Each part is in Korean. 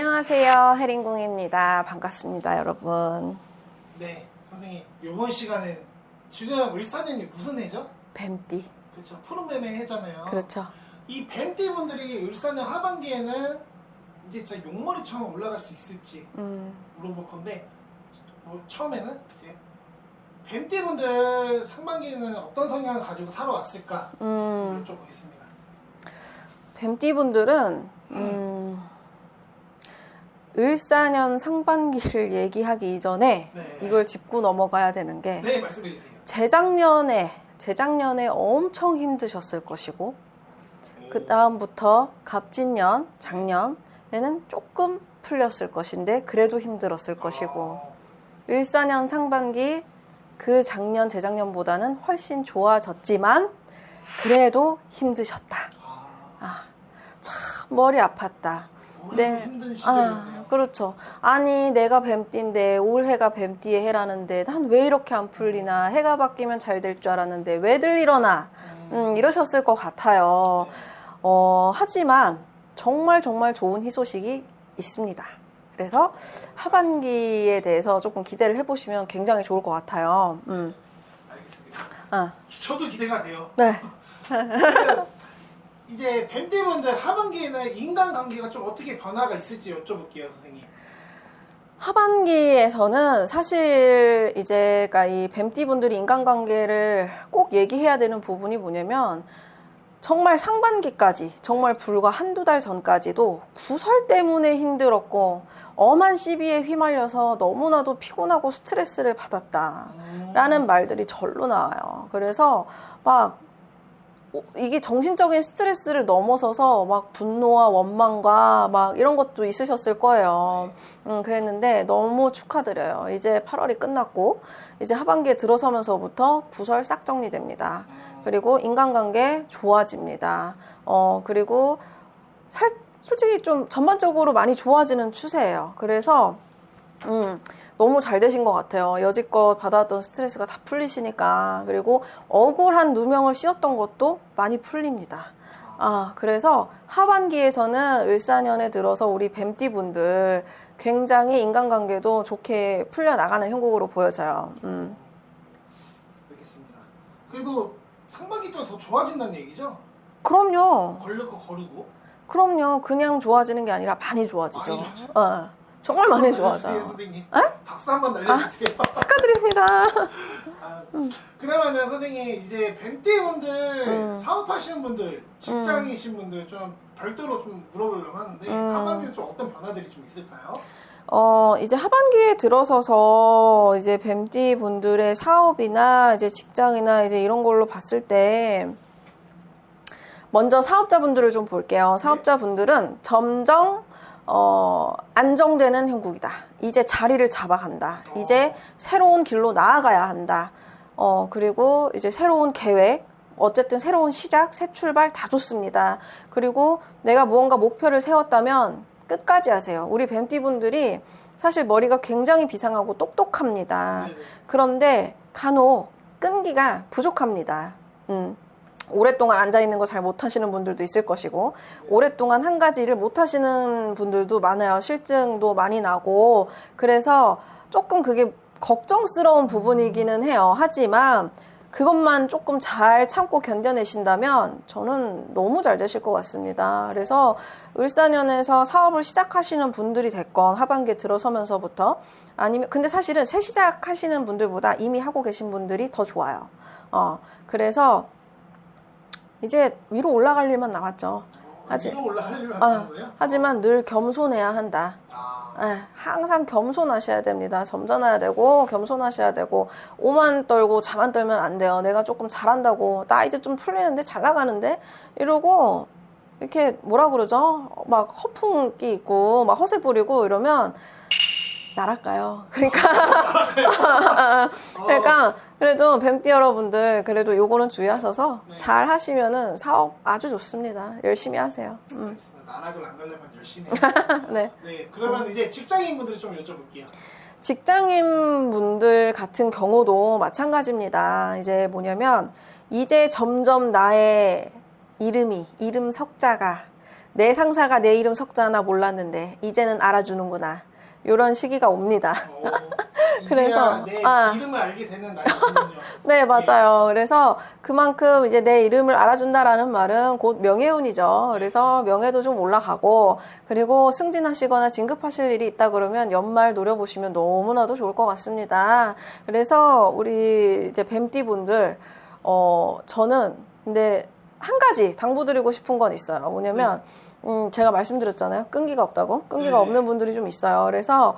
안녕하세요. 해링공입니다. 반갑습니다, 여러분. 네, 선생님. 이번 시간에 지금 을사년이 무슨 해죠? 뱀띠. 그렇죠. 푸른뱀의 해잖아요. 그렇죠. 이 뱀띠 분들이 을사년 하반기에는 이제 진짜 용머리처럼 올라갈 수 있을지 음, 물어볼 건데 뭐 처음에는 이제 뱀띠 분들 상반기에는 어떤 성향을 가지고 살아왔을까 음, 여쭤보겠습니다. 뱀띠 분들은, 음, 을사년 상반기를 얘기하기 이전에 네. 이걸 짚고 넘어가야 되는 게 네, 말씀해 주세요. 재작년에, 재작년에 엄청 힘드셨을 것이고, 그 다음부터 갑진년, 작년에는 조금 풀렸을 것인데, 그래도 힘들었을 것이고, 어, 일사년 상반기 그 작년 재작년보다는 훨씬 좋아졌지만 그래도 힘드셨다. 아, 아, 참 머리 아팠다. 네. 힘든 아, 시절이네요. 그렇죠. 아니 내가 뱀띠인데 올해가 뱀띠의 해라는데 난 왜 이렇게 안 풀리나? 해가 바뀌면 잘 될 줄 알았는데 왜들 이러나? 음, 이러셨을 것 같아요. 어, 하지만 정말 정말 좋은 희소식이 있습니다. 그래서 하반기에 대해서 조금 기대를 해보시면 굉장히 좋을 것 같아요. 음, 알겠습니다. 아, 저도 기대가 돼요. 네. 이제 뱀띠분들 하반기에는 인간관계가 좀 어떻게 변화가 있을지 여쭤볼게요, 선생님. 하반기에서는 사실 이제 그러니까 이 뱀띠분들이 인간관계를 꼭 얘기해야 되는 부분이 뭐냐면 정말 상반기까지 정말 불과 한두 달 전까지도 구설 때문에 힘들었고 엄한 시비에 휘말려서 너무나도 피곤하고 스트레스를 받았다. 라는 말들이 절로 나와요. 그래서 막 어, 이게 정신적인 스트레스를 넘어서서 막 분노와 원망과 막 이런 것도 있으셨을 거예요. 음, 그랬는데 너무 축하드려요. 이제 8월이 끝났고 이제 하반기에 들어서면서부터 구설 싹 정리됩니다. 그리고 인간관계 좋아집니다. 어, 그리고 살, 솔직히 좀 전반적으로 많이 좋아지는 추세예요. 그래서, 음, 너무 잘 되신 것 같아요. 여지껏 받아왔던 스트레스가 다 풀리시니까. 그리고 억울한 누명을 씌웠던 것도 많이 풀립니다. 아, 그래서 하반기에서는 을사년에 들어서 우리 뱀띠 분들 굉장히 인간관계도 좋게 풀려나가는 형국으로 보여져요. 음. 알겠습니다. 그래도 상반기 동안 더 좋아진다는 얘기죠? 그럼요. 걸릴 거 거르고. 그럼요. 그냥 좋아지는 게 아니라 많이 좋아지죠. 많이 좋아져. 어, 정말 많이. 날려주세요, 선생님. 박수 한번 날려주세요. 축하드립니다. 아, 그러면은 선생님 이제 뱀띠분들 음. 사업하시는 분들 직장이신 분들 좀 별도로 좀 물어보려고 하는데 음. 하반기에 좀 어떤 변화들이 좀 있을까요? 어, 이제 하반기에 들어서서 이제 뱀띠 분들의 사업이나 이제 직장이나 이제 이런 걸로 봤을 때 먼저 사업자분들을 좀 볼게요. 사업자분들은 점점 어, 안정되는 형국이다. 이제 자리를 잡아간다. 이제 새로운 길로 나아가야 한다. 어, 그리고 이제 새로운 계획, 어쨌든 새로운 시작, 새 출발 다 좋습니다. 그리고 내가 무언가 목표를 세웠다면 끝까지 하세요. 우리 뱀띠 분들이 사실 머리가 굉장히 비상하고 똑똑합니다. 네네. 그런데 간혹 끈기가 부족합니다. 음. 오랫동안 앉아 있는 거 잘 못 하시는 분들도 있을 것이고 오랫동안 한 가지를 못 하시는 분들도 많아요. 실증도 많이 나고 그래서 조금 그게 걱정스러운 부분이기는 해요. 하지만 그것만 조금 잘 참고 견뎌내신다면 저는 너무 잘 되실 것 같습니다. 그래서 을사년에서 사업을 시작하시는 분들이 됐건 하반기에 들어서면서부터 아니면 근데 사실은 새 시작하시는 분들보다 이미 하고 계신 분들이 더 좋아요. 어 그래서 이제 위로 올라갈 일만 남았죠. 하지. 위로 올라가려면 아, 하는 거예요? 하지만 늘 겸손해야 한다. 아, 예, 항상 겸손하셔야 됩니다. 점잖아야 되고 겸손하셔야 되고 오만 떨고 자만 떨면 안 돼요. 내가 조금 잘한다고 나 이제 좀 풀리는데 잘 나가는데 이러고 이렇게 뭐라 그러죠? 막 허풍기 있고 막 허세 부리고 이러면 날아가요. 그러니까 그러니까 그래도 뱀띠 여러분들 그래도 요거는 주의하셔서 네. 잘 하시면은 사업 아주 좋습니다. 열심히 하세요. 음. 나락을 안 가려면 열심히. 네. 네, 그러면 이제 직장인 분들 좀 여쭤볼게요. 직장인 분들 같은 경우도 마찬가지입니다. 이제 뭐냐면 이제 점점 나의 이름이 이름 석자가 내 상사가 내 이름 석자나 몰랐는데 이제는 알아주는구나. 이런 시기가 옵니다. 어, 그래서, 아. 이름을 알게 되는 날이거든요. 네, 맞아요. 그래서 그만큼 이제 내 이름을 알아준다라는 말은 곧 명예운이죠. 그래서 명예도 좀 올라가고, 그리고 승진하시거나 진급하실 일이 있다 그러면 연말 노려보시면 너무나도 좋을 것 같습니다. 그래서 우리 이제 뱀띠 분들, 어, 저는 근데 한 가지 당부드리고 싶은 건 있어요. 뭐냐면, 음, 제가 말씀드렸잖아요. 끈기가 없다고. 끈기가 네. 없는 분들이 좀 있어요. 그래서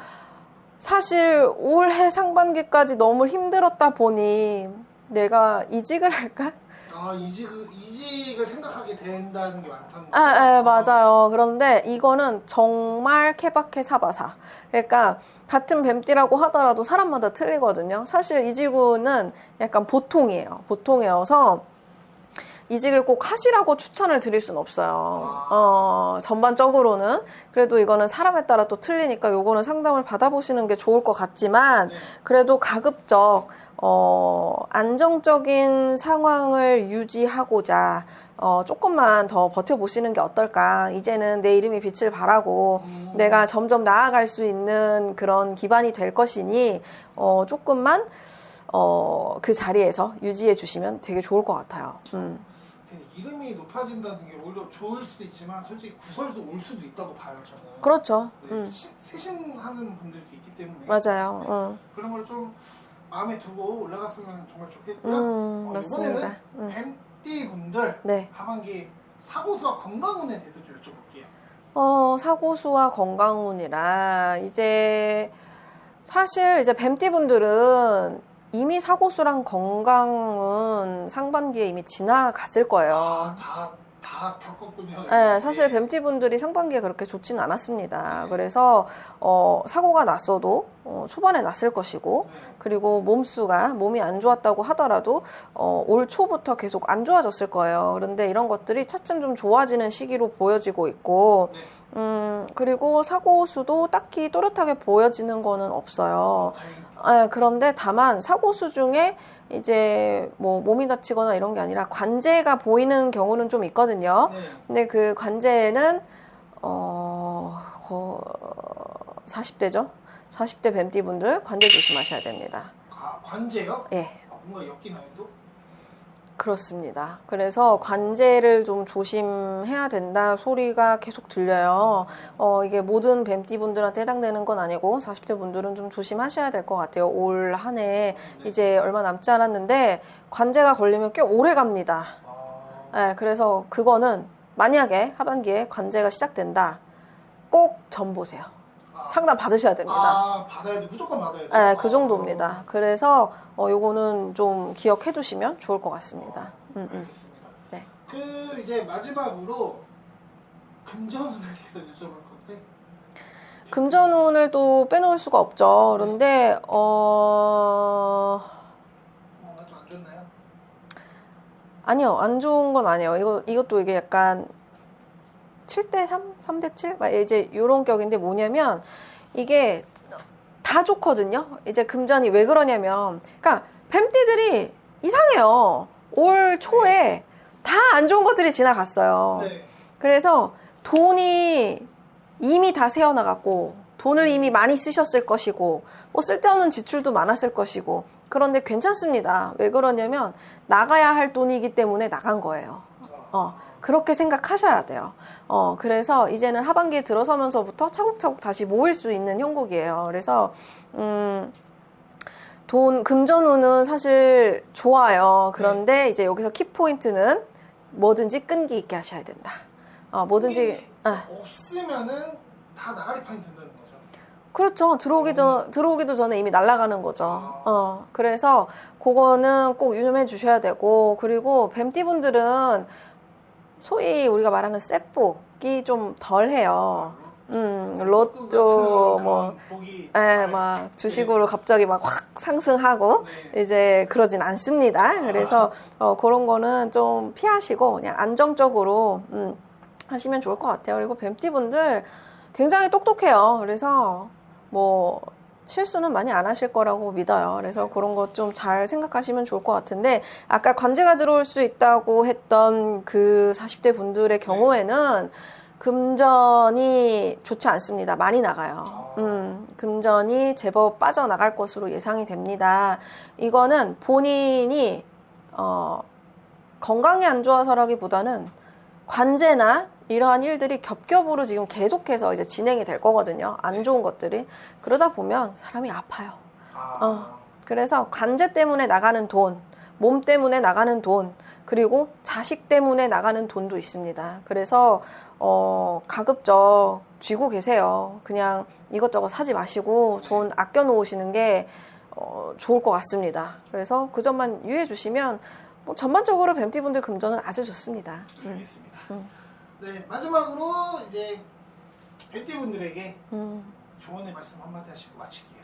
사실 올해 상반기까지 너무 힘들었다 보니 내가 이직을 할까? 아 이직을 이직을 생각하게 된다는 게 많다는 아, 아, 맞아요. 그런데 이거는 정말 케바케 사바사. 그러니까 같은 뱀띠라고 하더라도 사람마다 틀리거든요. 사실 이직은 약간 보통이에요. 보통이어서 이직을 꼭 하시라고 추천을 드릴 수는 없어요. 어, 전반적으로는. 그래도 이거는 사람에 따라 또 틀리니까 요거는 상담을 받아보시는 게 좋을 것 같지만 네. 그래도 가급적 어, 안정적인 상황을 유지하고자 어, 조금만 더 버텨보시는 게 어떨까. 이제는 내 이름이 빛을 발하고 음. 내가 점점 나아갈 수 있는 그런 기반이 될 것이니 어, 조금만 어, 그 자리에서 유지해 주시면 되게 좋을 것 같아요. 음. 이름이 높아진다는 게 오히려 좋을 수도 있지만 솔직히 구설도 올 수도 있다고 봐요 저는. 그렇죠. 네, 음. 시- 세신하는 분들도 있기 때문에 맞아요. 음. 그런 걸 좀 마음에 두고 올라갔으면 정말 좋겠고요. 음, 어, 맞습니다. 이번에는 음. 뱀띠 분들 네. 하반기 사고수와 건강운에 대해서 좀 여쭤볼게요. 어, 사고수와 건강운이라 이제 사실 이제 뱀띠 분들은 이미 사고수랑 건강은 상반기에 이미 지나갔을 거예요. 아, 다, 다 겪었군요. 네, 사실 뱀띠 분들이 상반기에 그렇게 좋지는 않았습니다. 그래서 어, 사고가 났어도 어, 초반에 났을 것이고 네. 그리고 몸수가 몸이 안 좋았다고 하더라도 어, 올 초부터 계속 안 좋아졌을 거예요. 그런데 이런 것들이 차츰 좀 좋아지는 시기로 보여지고 있고 네. 음, 그리고 사고 수도 딱히 또렷하게 보여지는 거는 없어요. 아, 그런데 다만 사고 수 중에 이제 뭐 몸이 다치거나 이런 게 아니라 관제가 보이는 경우는 좀 있거든요. 네. 근데 그 관제는 어, 거, 40대죠. 40대 뱀띠 분들 관제 조심하셔야 됩니다. 가- 관제요? 예. 아, 뭔가 엮이나요 또? 그렇습니다. 그래서 관제를 좀 조심해야 된다 소리가 계속 들려요. 어, 이게 모든 뱀띠 분들한테 해당되는 건 아니고 40대 분들은 좀 조심하셔야 될 것 같아요. 올 한해 네. 이제 얼마 남지 않았는데 관제가 걸리면 꽤 오래 갑니다. 아, 예, 그래서 그거는 만약에 하반기에 관제가 시작된다. 꼭 점 보세요. 아, 상담 받으셔야 됩니다. 아, 받아야 돼. 무조건 받아야 돼. 네, 그 아, 정도입니다. 그래서 어, 요거는 좀 기억해 두시면 좋을 것 같습니다. 음, 음. 알겠습니다. 네. 그 이제 마지막으로 금전운에 대해서 여쭤볼 건데 금전운을 또 빼놓을 수가 없죠. 그런데 어 뭔가 좀 안 좋나요? 아니요 안 좋은 건 아니에요. 이거 이것도 이게 약간 7대 3, 3대 7, 막 이제 요런 격인데 뭐냐면 이게 다 좋거든요. 이제 금전이 왜 그러냐면, 그러니까 뱀띠들이 이상해요. 올 초에 다 안 좋은 것들이 지나갔어요. 네. 그래서 돈이 이미 다 새어나갔고 돈을 이미 많이 쓰셨을 것이고 뭐 쓸데없는 지출도 많았을 것이고 그런데 괜찮습니다. 왜 그러냐면 나가야 할 돈이기 때문에 나간 거예요. 어, 그렇게 생각하셔야 돼요. 어, 그래서 이제는 하반기에 들어서면서부터 차곡차곡 다시 모일 수 있는 형국이에요. 그래서, 음, 돈, 금전운은 사실 좋아요. 그런데 이제 여기서 키포인트는 뭐든지 끈기 있게 하셔야 된다. 어, 뭐든지, 아, 없으면은 다 나가리 판이 된다는 거죠. 그렇죠. 들어오기 전, 들어오기도 전에 이미 날아가는 거죠. 어, 그래서 그거는 꼭 유념해 주셔야 되고, 그리고 뱀띠 분들은 소위 우리가 말하는 셋복이 좀 덜 해요. 음, 로또, 뭐, 예, 막 주식으로 갑자기 막 확 상승하고, 네. 이제 그러진 않습니다. 그래서 어, 그런 거는 좀 피하시고 그냥 안정적으로 음, 하시면 좋을 것 같아요. 그리고 뱀띠 분들 굉장히 똑똑해요. 그래서 뭐 실수는 많이 안 하실 거라고 믿어요. 그래서 그런 거좀잘 생각하시면 좋을 것 같은데 아까 관제가 들어올 수 있다고 했던 그 40대 분들의 경우에는 금전이 좋지 않습니다. 많이 나가요. 아. 음, 금전이 제법 빠져나갈 것으로 예상이 됩니다. 이거는 본인이 어, 건강이 안 좋아서라기보다는 관제나 이러한 일들이 겹겹으로 지금 계속해서 이제 진행이 될 거거든요. 안 좋은 것들이. 그러다 보면 사람이 아파요. 아, 어. 그래서 관제 때문에 나가는 돈, 몸 때문에 나가는 돈, 그리고 자식 때문에 나가는 돈도 있습니다. 그래서 어, 가급적 쥐고 계세요. 그냥 이것저것 사지 마시고 돈 아껴 놓으시는 게 어, 좋을 것 같습니다. 그래서 그 점만 유의해 주시면 뭐 전반적으로 뱀띠분들 금전은 아주 좋습니다. 음, 알겠습니다. 음. 네, 마지막으로 이제 뱀띠분들에게 음. 조언의 말씀 한마디 하시고 마칠게요.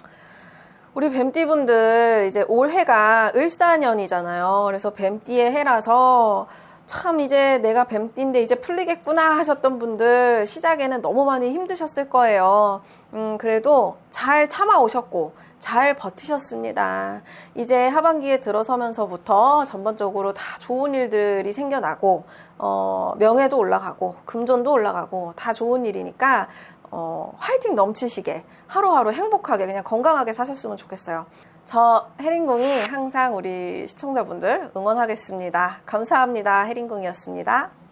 우리 뱀띠분들 이제 올해가 을사년이잖아요. 그래서 뱀띠의 해라서 참 이제 내가 뱀띠인데 이제 풀리겠구나 하셨던 분들 시작에는 너무 많이 힘드셨을 거예요. 음, 그래도 잘 참아 오셨고 잘 버티셨습니다. 이제 하반기에 들어서면서부터 전반적으로 다 좋은 일들이 생겨나고 어, 명예도 올라가고 금전도 올라가고 다 좋은 일이니까 어, 화이팅 넘치시게 하루하루 행복하게 그냥 건강하게 사셨으면 좋겠어요. 저 해링궁이 항상 우리 시청자분들 응원하겠습니다. 감사합니다. 해링궁이었습니다.